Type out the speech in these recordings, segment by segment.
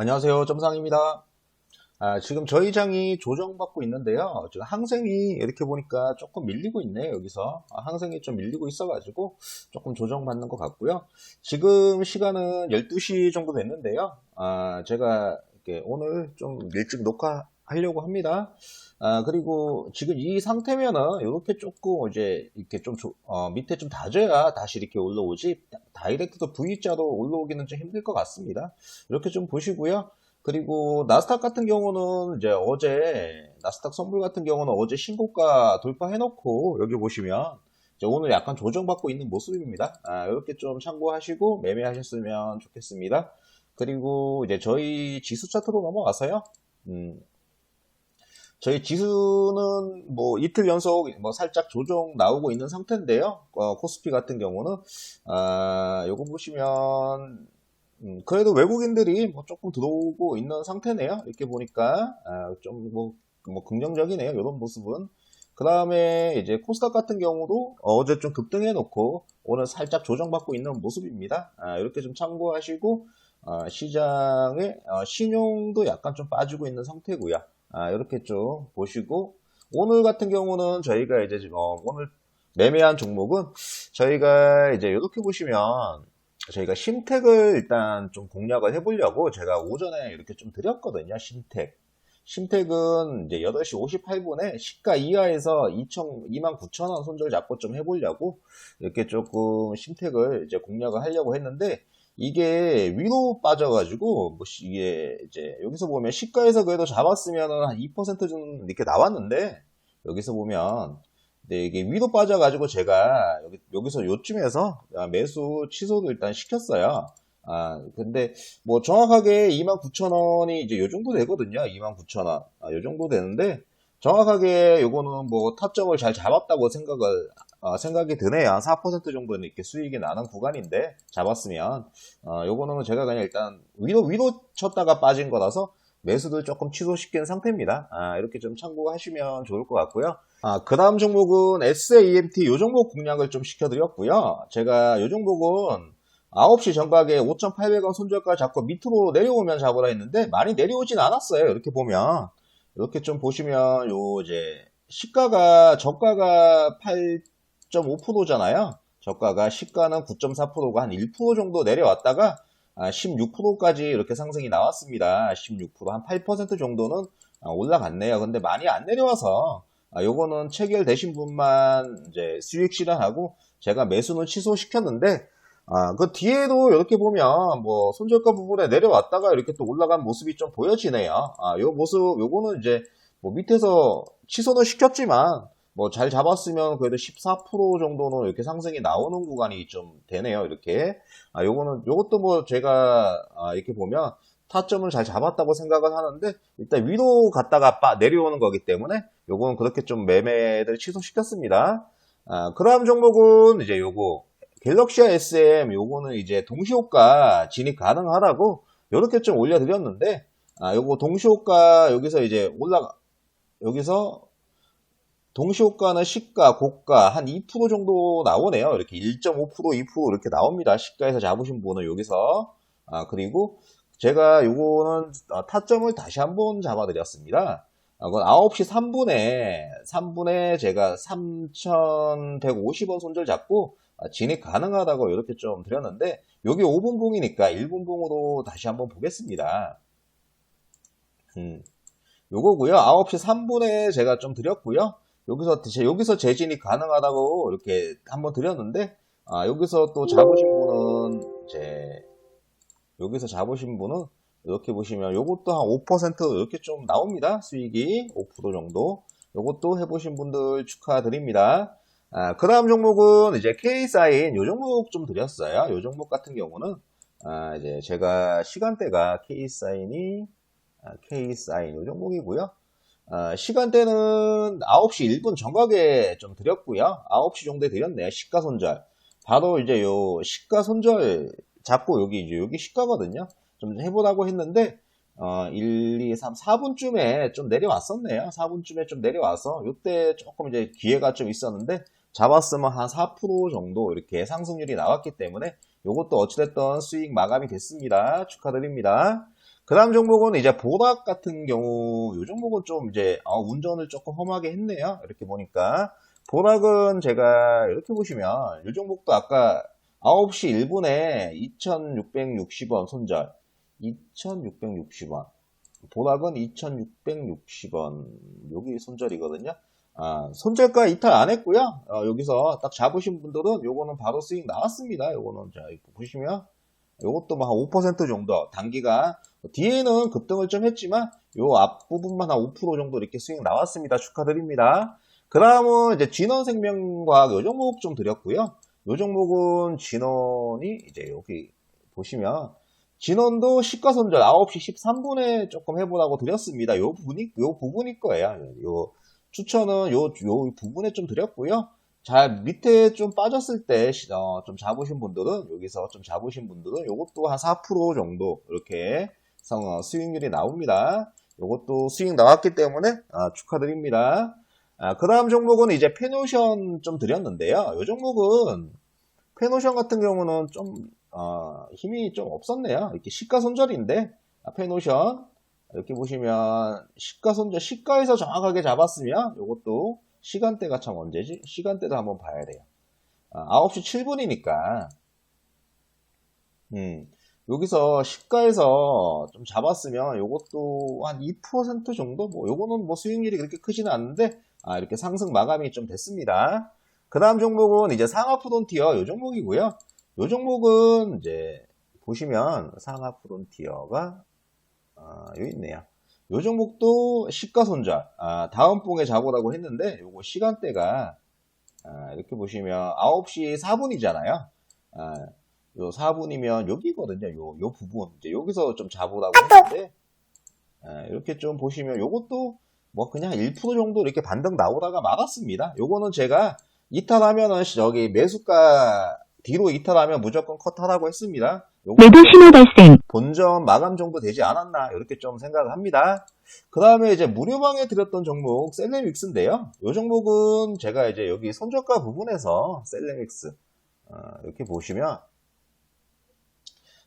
안녕하세요. 점상입니다. 아, 지금 저희 장이 조정받고 있는데요. 지금 항생이 이렇게 보니까 조금 밀리고 있네요. 여기서. 아, 항생이 좀 밀리고 있어가지고 조금 조정받는 것 같고요. 지금 시간은 12시 정도 됐는데요. 아, 제가 오늘 좀 일찍 녹화 하려고 합니다. 아, 그리고 지금 이 상태면은 이렇게 조금 이제 이렇게 좀 조- 어, 밑에 좀 다져야 다시 이렇게 올라오지 다이렉트도 V자로 올라오기는 좀 힘들 것 같습니다. 이렇게 좀 보시고요. 그리고 나스닥 같은 경우는 이제 어제 나스닥 선물 같은 경우는 어제 신고가 돌파해놓고 여기 보시면 오늘 약간 조정받고 있는 모습입니다. 아, 이렇게 좀 참고하시고 매매하셨으면 좋겠습니다. 그리고 이제 저희 지수 차트로 넘어가서요. 음, 저희 지수는 뭐 이틀 연속 뭐 살짝 조정 나오고 있는 상태인데요. 어, 코스피 같은 경우는 아, 요거 보시면 음, 그래도 외국인들이 뭐 조금 들어오고 있는 상태네요. 이렇게 보니까 아, 좀뭐 뭐 긍정적이네요. 이런 모습은. 그 다음에 이제 코스닥 같은 경우도 어제 좀 급등해 놓고 오늘 살짝 조정받고 있는 모습입니다. 아, 이렇게 좀 참고하시고 어, 시장의 어, 신용도 약간 좀 빠지고 있는 상태고요. 아, 이렇게 좀 보시고 오늘 같은 경우는 저희가 이제 지금 어, 오늘 매매한 종목은 저희가 이제 이렇게 보시면 저희가 심택을 일단 좀 공략을 해보려고 제가 오전에 이렇게 좀 드렸거든요. 심택. 심택은 이제 8시 58분에 시가 이하에서 2천, 29,000원 손절 잡고 좀 해보려고 이렇게 조금 심택을 이제 공략을 하려고 했는데 이게 위로 빠져가지고 뭐 시- 이게 이제 여기서 보면 시가에서 그래도 잡았으면은 한 2%좀 이렇게 나왔는데 여기서 보면 네, 이게 위로 빠져가지고 제가 여기, 여기서 요쯤에서 아, 매수 취소를 일단 시켰어요. 아, 근데 뭐 정확하게 29,000원이 이제 요 정도 되거든요. 29,000원. 아, 요 정도 되는데 정확하게 요거는 뭐 타점을 잘 잡았다고 생각을 아, 생각이 드네요. 한4% 정도는 이렇게 수익이 나는 구간인데 잡았으면 아, 요거는 제가 그냥 일단 위로 위로 쳤다가 빠진 거라서 매수도 조금 취소시킨 상태입니다. 아, 이렇게 좀 참고하시면 좋을 것 같고요. 아, 그 다음 종목은 SAMT 요 종목 공략을 좀 시켜드렸고요. 제가 요 종목은 9시 정각에 5,800원 손절가 잡고 밑으로 내려오면 잡으라 했는데 많이 내려오진 않았어요. 이렇게 보면. 이렇게 좀 보시면 요 이제 시가가 저가가 8.5%잖아요. 저가가 시가는 9.4%가 한 1% 정도 내려왔다가 16%까지 이렇게 상승이 나왔습니다. 16%, 한 8% 정도는 아, 올라갔네요. 근데 많이 안 내려와서 아, 요거는 체결되신 분만 이제 수익 실현하고 제가 매수는 취소시켰는데 아, 그 뒤에도 이렇게 보면 뭐 손절가 부분에 내려왔다가 이렇게 또 올라간 모습이 좀 보여지네요. 아, 요 모습 요거는 이제 뭐 밑에서 취소는 시켰지만 뭐 잘 잡았으면 그래도 14% 정도는 이렇게 상승이 나오는 구간이 좀 되네요. 이렇게. 아, 요거는 요것도 뭐 제가 아, 이렇게 보면 타점을 잘 잡았다고 생각을 하는데 일단 위로 갔다가 빠 내려오는 거기 때문에 요거는 그렇게 좀 매매를 취소시켰습니다. 아, 그다음 종목은 이제 요거 갤럭시 SM 요거는 이제 동시호가 진입 가능하다고 요렇게 좀 올려드렸는데 아, 요거 동시호가 여기서 이제 올라가 여기서 동시호가는 시가, 고가 한 2% 정도 나오네요. 이렇게 1.5%, 2% 이렇게 나옵니다. 시가에서 잡으신 분은 여기서. 아, 그리고 제가 요거는 아, 타점을 다시 한번 잡아드렸습니다. 아, 그건 9시 3분에, 3분에 제가 3,150원 손절 잡고 아, 진입 가능하다고 이렇게 좀 드렸는데, 여기 5분 봉이니까 1분 봉으로 다시 한번 보겠습니다. 음, 요거고요. 9시 3분에 제가 좀 드렸고요. 여기서 제- 여기서 재진이 가능하다고 이렇게 한번 드렸는데 아, 여기서 또 잡으신 분은 이제 여기서 잡으신 분은 이렇게 보시면 요것도 한 5% 이렇게 좀 나옵니다. 수익이 5% 정도. 요것도 해보신 분들 축하드립니다. 아, 그 다음 종목은 이제 K사인 요 종목 좀 드렸어요. 요 종목 같은 경우는 아, 이제 제가 시간대가 K사인이 아, K사인 요 종목이고요. 아, 시간대는 9시 1분 정각에 좀 드렸고요. 9시 정도에 드렸네요. 시가 손절. 바로 이제 요 시가 손절 잡고 여기 이제 여기 시가거든요. 좀 해보라고 했는데 어, 1, 2, 3, 4분쯤에 좀 내려왔었네요. 4분쯤에 좀 내려와서 이때 조금 이제 기회가 좀 있었는데 잡았으면 한 4% 정도 이렇게 상승률이 나왔기 때문에 이것도 어찌됐든 수익 마감이 됐습니다. 축하드립니다. 그 다음 종목은 이제 보락 같은 경우, 이 종목은 좀 이제, 아, 운전을 조금 험하게 했네요. 이렇게 보니까. 보락은 제가 이렇게 보시면, 이 종목도 아까 9시 1분에 2660원 손절. 2660원. 보락은 2660원. 여기 손절이거든요. 아, 손절가 이탈 안 했고요. 어, 여기서 딱 잡으신 분들은 요거는 바로 수익 나왔습니다. 요거는 자, 보시면 요것도 뭐한5% 정도 단기가 뒤에는 급등을 좀 했지만 요 앞부분만 한 5% 정도 이렇게 수익 나왔습니다. 축하드립니다. 그 다음은 이제 진원생명과학 요 종목 좀 드렸고요. 요 종목은 진원이 이제 여기 보시면 진원도 시가손절 9시 13분에 조금 해보라고 드렸습니다. 요 부분이 요 부분일 거예요. 요 추천은 요, 요 부분에 좀 드렸고요. 잘 밑에 좀 빠졌을 때, 어, 좀 잡으신 분들은, 여기서 좀 잡으신 분들은 요것도 한 4% 정도 이렇게 성- 수익률이 나옵니다. 요것도 수익 나왔기 때문에 아, 축하드립니다. 그 다음 종목은 이제 페노션 좀 드렸는데요. 요 종목은 페노션 같은 경우는 좀 어, 힘이 좀 없었네요. 이렇게 시가 손절인데 아, 페노션 이렇게 보시면 시가 손절 시가에서 정확하게 잡았으면 이것도 시간대가 참 언제지? 시간대도 한번 봐야 돼요. 아, 9시 7분이니까 음, 여기서 시가에서 좀 잡았으면 이것도 한 2% 정도 뭐 요거는 뭐 수익률이 그렇게 크지는 않는데 아, 이렇게 상승 마감이 좀 됐습니다. 그 다음 종목은 이제 상하 프론티어 요 종목이고요. 요 종목은 이제 보시면 상하 프론티어가 아, 여기 있네요. 요 종목도 시가 손절, 아, 다음 봉에 잡으라고 했는데, 요거 시간대가, 아, 이렇게 보시면 9시 4분이잖아요. 아, 요 4분이면 여기거든요. 요, 요 부분. 이제 여기서 좀 잡으라고 했는데, 아, 이렇게 좀 보시면 요것도 뭐 그냥 1% 정도 이렇게 반등 나오다가 막았습니다. 요거는 제가 이탈하면은 여기 매수가 뒤로 이탈하면 무조건 컷하라고 했습니다. 매도 신호 발생. 본전 마감 정도 되지 않았나 이렇게 좀 생각을 합니다. 그 다음에 이제 무료방에 드렸던 종목 셀레믹스인데요. 이 종목은 제가 이제 여기 손저가 부분에서 셀레믹스 어, 이렇게 보시면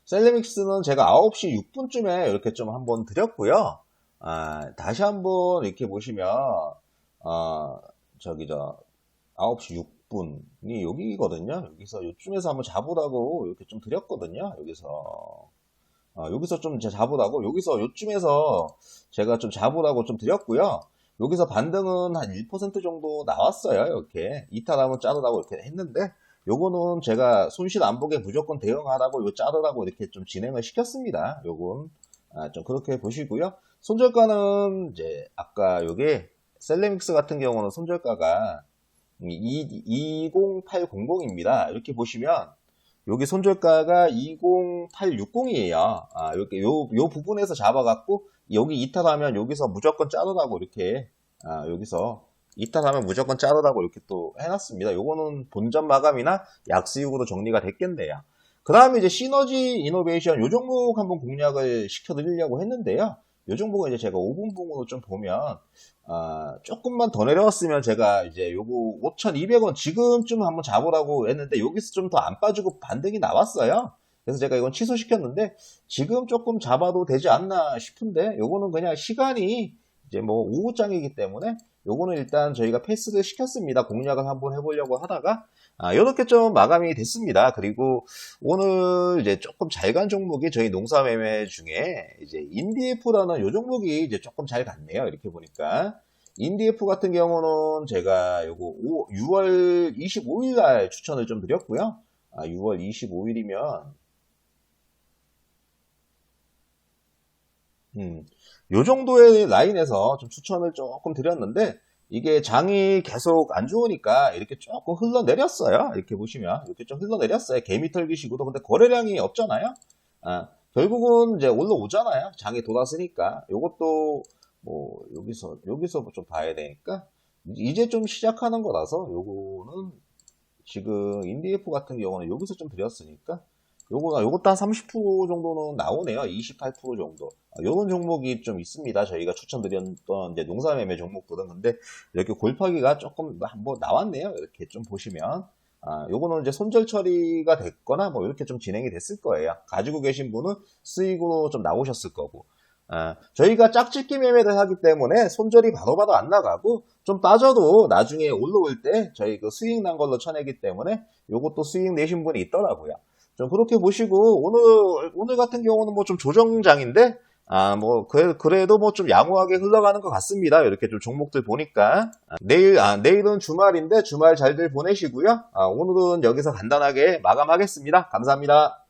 셀레믹스는 제가 9시 6분쯤에 이렇게 좀 한번 드렸고요. 아, 다시 한번 이렇게 보시면 아, 저기 저 9시 6분 이 여기거든요. 여기서 요쯤에서 한번 잡으라고 이렇게 좀 드렸거든요. 여기서 아, 여기서 좀 제- 잡으라고 여기서 요쯤에서 제가 좀 잡으라고 좀 드렸고요. 여기서 반등은 한 1% 정도 나왔어요. 이렇게 이탈하면 자르라고 이렇게 했는데 요거는 제가 손실 안 보게 무조건 대응하라고 요 자르라고 이렇게 좀 진행을 시켰습니다. 요건 아, 좀 그렇게 보시고요. 손절가는 이제 아까 요게 셀레믹스 같은 경우는 손절가가 20800입니다. 이렇게 보시면 여기 손절가가 20860이에요. 아, 이렇게 요, 요 부분에서 잡아갖고 여기 이탈하면 여기서 무조건 자르라고 이렇게 아, 여기서 이탈하면 무조건 자르라고 이렇게 또 해놨습니다. 요거는 본전 마감이나 약수익으로 정리가 됐겠네요. 그 다음에 이제 시너지 이노베이션 요 종목 한번 공략을 시켜드리려고 했는데요. 요 종목은 이제 제가 5분봉으로 좀 보면 아, 조금만 더 내려왔으면 제가 이제 요거 5,200원 지금쯤 한번 잡으라고 했는데 여기서 좀 더 안 빠지고 반등이 나왔어요. 그래서 제가 이건 취소시켰는데 지금 조금 잡아도 되지 않나 싶은데 요거는 그냥 시간이 이제 뭐 오후장이기 때문에 요거는 일단 저희가 패스를 시켰습니다. 공략을 한번 해보려고 하다가 아, 이렇게 좀 마감이 됐습니다. 그리고 오늘 이제 조금 잘 간 종목이 저희 농사 매매 중에 이제 인디에프라는 요 종목이 이제 조금 잘 갔네요. 이렇게 보니까. 인디에프 같은 경우는 제가 요거 5 6월 25일 날 추천을 좀 드렸고요. 아, 6월 25일이면 음, 요 정도의 라인에서 좀 추천을 조금 드렸는데 이게 장이 계속 안 좋으니까 이렇게 조금 흘러내렸어요. 이렇게 보시면 이렇게 좀 흘러내렸어요. 개미털기식으로 근데 거래량이 없잖아요. 아, 결국은 이제 올라오잖아요. 장이 돌았으니까 요것도 뭐 여기서 여기서 좀 봐야 되니까 이제 좀 시작하는 거라서 요거는 지금 인디에프 같은 경우는 여기서 좀 드렸으니까 요거 요것도 한 30% 정도는 나오네요. 28% 정도. 아, 요런 종목이 좀 있습니다. 저희가 추천드렸던 이제 농사매매 종목들은 근데 이렇게 골파기가 조금 뭐 나왔네요. 이렇게 좀 보시면 아, 요거는 이제 손절 처리가 됐거나 뭐 이렇게 좀 진행이 됐을 거예요. 가지고 계신 분은 수익으로 좀 나오셨을 거고. 아, 저희가 짝짓기 매매를 하기 때문에 손절이 바로바로 안 나가고 좀 빠져도 나중에 올라올 때 저희 그 수익 난 걸로 쳐내기 때문에 요것도 수익 내신 분이 있더라고요. 좀 그렇게 보시고 오늘 오늘 같은 경우는 뭐 좀 조정장인데 아 뭐 그래 도 뭐 좀 양호하게 흘러가는 것 같습니다. 이렇게 좀 종목들 보니까 아, 내일 아 내일은 주말인데 주말 잘들 보내시고요. 아, 오늘은 여기서 간단하게 마감하겠습니다. 감사합니다.